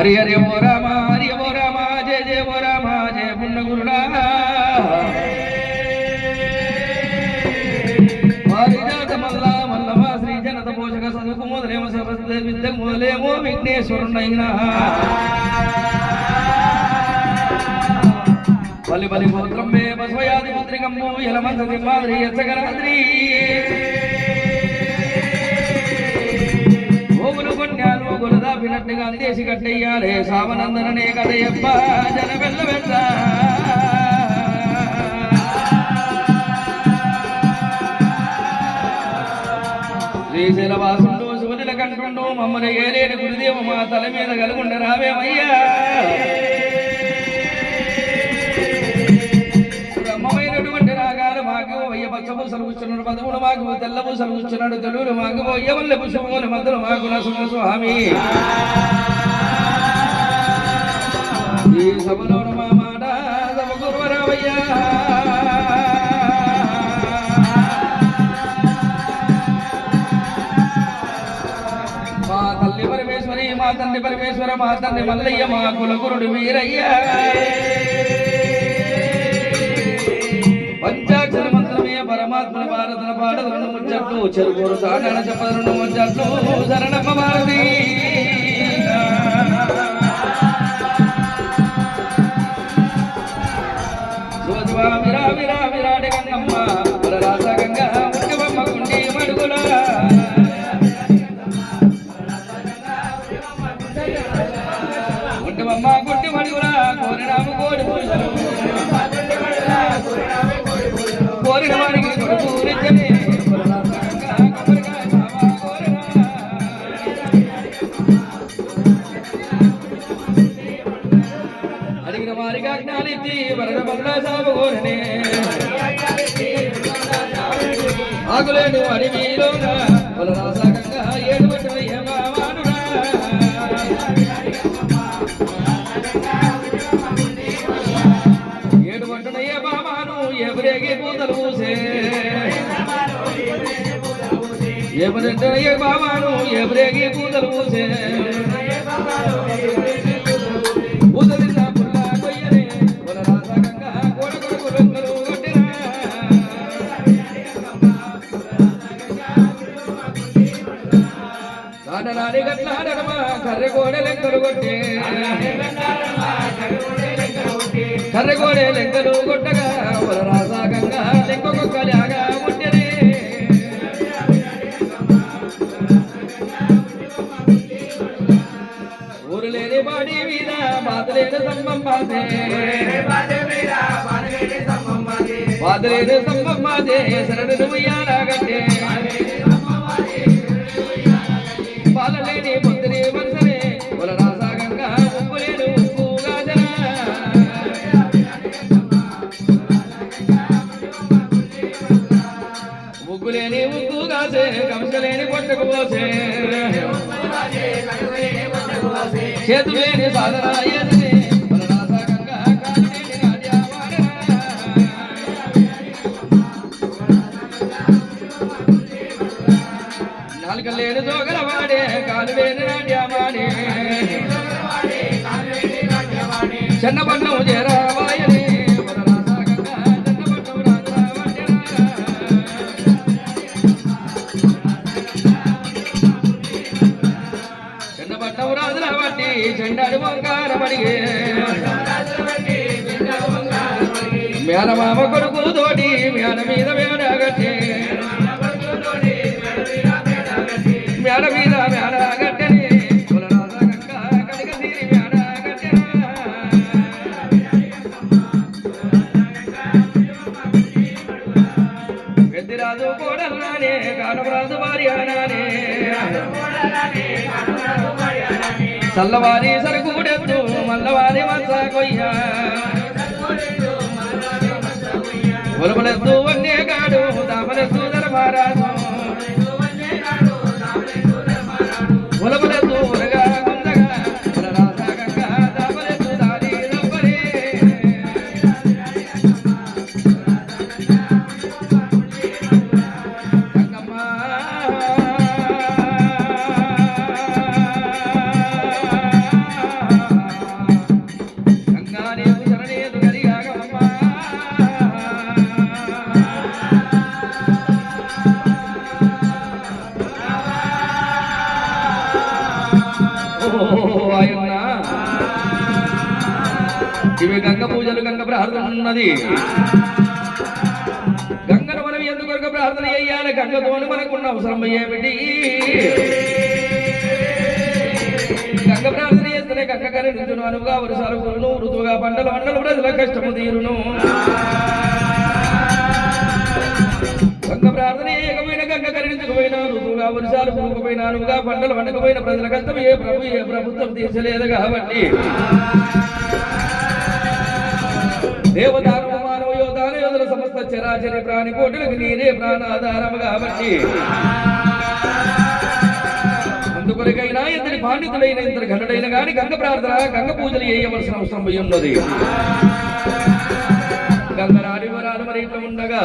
హరి హరి ఓ రామ హరి ఓ రామ జయ జయ ఓ రామ జయ పుణ్యగురుడా. పారిజాత మల్ల మల్లవ శ్రీ జనత పోషక సదుకు మొదలేమో సరస్వతి విద్య మొదలేమో విఘ్నేశ్వరుడైనా బలి బలి గోత్రం మే బస్వయాది పుత్రికమ్ము యలమంత్రి మాదిరి యచ్చగరాద్రి. కొన్యాలు గొలదాపినట్టుగా దేశి కట్టయ్యాలే. సామనందననే కదయప్ప జన వెళ్ళ వెళ్ళ శ్రీశైల వాసుడు శివునిల కంటుండు మమ్మల్ని ఏలేని గురుదేవ మా తల మీద కలుగుండ రావేమయ్యా. పచ్చపు పదములు మాకు తెల్లపు సరుగుచున్నాడు తెలుగులు మాకు వయ్య వల్ల పుష్పములు మధ్యలు మాకు నసుమ స్వామి. ఈ సభలో మా మాట సభ గురువరావయ్యా. మా తల్లి పరమేశ్వరి మా తండ్రి పరమేశ్వర మా తండ్రి మల్లయ్య మా కులగురుడు వీరయ్య. పరమాత్మల భారతన పాడదలను ముచ్చట్లు. చెరుకూరు సాగర చెప్పదలను ముచ్చట్లు. శరణమ్మ భారతి శివశివ విరా గంగమ్మ. మడుగులా. గుడ్డి అజ్ఞానిచ్చి వరద వల్ల సాగు కోరనే ఆకులేను అడవిలోన వలరాసాగంగా బామాను ఎవరేగే కూతలు పూసే ఏ బామాను ఎవరేగే కూతలు పూసే కర్రగోడ కర్రె గోడె లెక్కలు కొట్టే. కర్రె గోడె లెక్కలు కొట్టగా వలరాసాగంగా లెక్కొక్కలాగా ముట్టెనే ఊరు లేని బాడి మీద బాధలేని సంబం బాధే బాధలేని సంబం బాధే శరణు ఉయ్యాలగట్టే. ముగ్గులేని ఉప్పు గాసే కంసలేని పొట్టకు పోసే. చేతులేని సాధన ఎదురే వలరాసాగంగా కాలిలేని నాట్యమాడనా. నాలుక లేని దోగల వాడే కాలు లేని నాట్యమాడే చెన్నపట్నం చేరావాయని జెండాలు చెండాడు బంగారమడిగే మేనమామ కొడుకు తోటి మేన మీద మేడగట్టే మేడ మీద మేడగట్టని కులరాజగంగా కనకసిరి మేడగట్టెనా. పెద్దిరాజు కోడల్లానే కానవరాజు భార్య నానే చల్లవారి సరుకుడెత్తు మల్లవారి మచ్చ కొయ్యా. గంగ పూజలు గంగ ప్రార్థన ఉన్నది. గంగను మనం ఎందుకొరకు ప్రార్థన చేయాలి? గంగతోని మనకున్న అవసరం ఏమిటి? గంగ ప్రార్థన చేస్తేనే గంగ కరుణించును అనువుగా వరుసాలు కురును ఋతువుగా పంటలు పంటలు ప్రజల కష్టము తీరును. గంగ ప్రార్థన ఏకమైన గంగ కరుణించకపోయినా ఋతువుగా వర్షాలు కురకపోయినా అనువుగా పంటలు పండకపోయిన ప్రజల కష్టం ఏ ప్రభు ఏ ప్రభుత్వం తీర్చలేదు కాబట్టి. దేవదానవ మానవ యోధాన యోధుల సమస్త చరాచరి ప్రాణి కోటులకు నీరే ప్రాణాధారము కాబట్టి అందుకొరకైనా ఇద్దరి పాండితుడైన ఇద్దరు ఘనుడైన గాని గంగ ప్రార్థన గంగ పూజలు చేయవలసిన అవసరం ఉన్నది గంగ రాని వరాలు మరి ఇట్లా ఉండగా